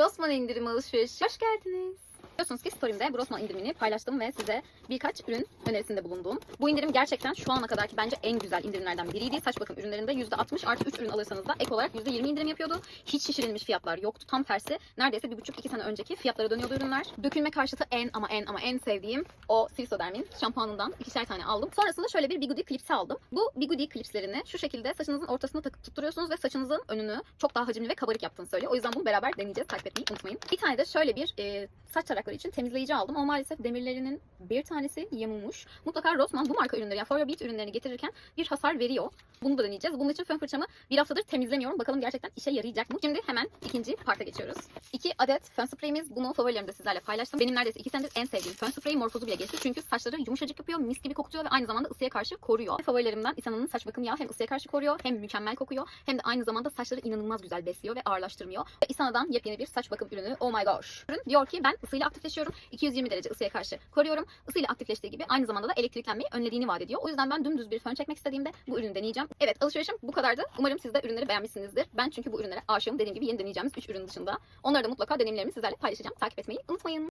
Rossmann indirim alışverişi. Hoş geldiniz. Biliyorsunuz ki story'imde bu Rossmann indirimini paylaştım ve size birkaç ürün önerisinde bulundum. Bu indirim gerçekten şu ana kadarki bence en güzel indirimlerden biriydi. Saç bakım ürünlerinde %60 artı 3 ürün alırsanız da ek olarak %20 indirim yapıyordu. Hiç şişirilmiş fiyatlar yoktu. Tam tersi neredeyse 1,5-2 sene önceki fiyatlara dönüyordu ürünler. Dökülme karşıtı en ama en ama en sevdiğim o Silsoderm'in şampuanından ikişer tane aldım. Sonrasında şöyle bir Bigudi klipsi aldım. Bu Bigudi klipslerini şu şekilde saçınızın ortasına takıp tutturuyorsunuz ve saçınızın önünü çok daha hacimli ve kabarık yaptığını söylüyor. O yüzden bunu beraber deneyeceğiz. Takip etmeyi unutmayın. Bir tane de şöyle bir e, saç tarakları için temizleyici aldım. Ama maalesef demirlerinin bir tanesi yamulmuş. Mutlaka Rossmann bu marka ürünleri yani For Your ürünlerini getirirken bir hasar veriyor. Bunu da deneyeceğiz. Bunun için fön fırçamı bir haftadır temizlemiyorum. Bakalım gerçekten işe yarayacak mı? Şimdi hemen ikinci parta geçiyoruz. İki adet fön spreyimiz. Bunu favorilerimde sizlerle paylaştım. Benim neredeyse iki senedir en sevdiğim fön spreyi morfozu bile geçti. Çünkü saçları yumuşacık yapıyor, mis gibi kokutuyor ve aynı zamanda ısıya karşı koruyor. Favorilerimden İsana'nın saç bakım yağı hem ısıya karşı koruyor hem mükemmel kokuyor hem de aynı zamanda saçları inanılmaz güzel besliyor ve ağırlaştırmıyor. Ve İsana'dan yepyeni bir saç bakım ürünü. Oh my gosh. Ürün diyor ki ben ısıyla aktifleşiyorum. 220 derece ısıya karşı koruyorum. Isıyla aktifleştiği gibi aynı zamanda da elektriklenmeyi önlediğini vaat ediyor. O yüzden ben dümdüz bir fön çekmek istediğimde bu ürünü deneyeceğim. Evet alışverişim bu kadardı. Umarım siz de ürünleri beğenmişsinizdir. Ben çünkü bu ürünlere aşığım. Dediğim gibi yeni deneyeceğimiz 3 ürün dışında. Onları da mutlaka deneyimlerimi sizlerle paylaşacağım. Takip etmeyi unutmayın.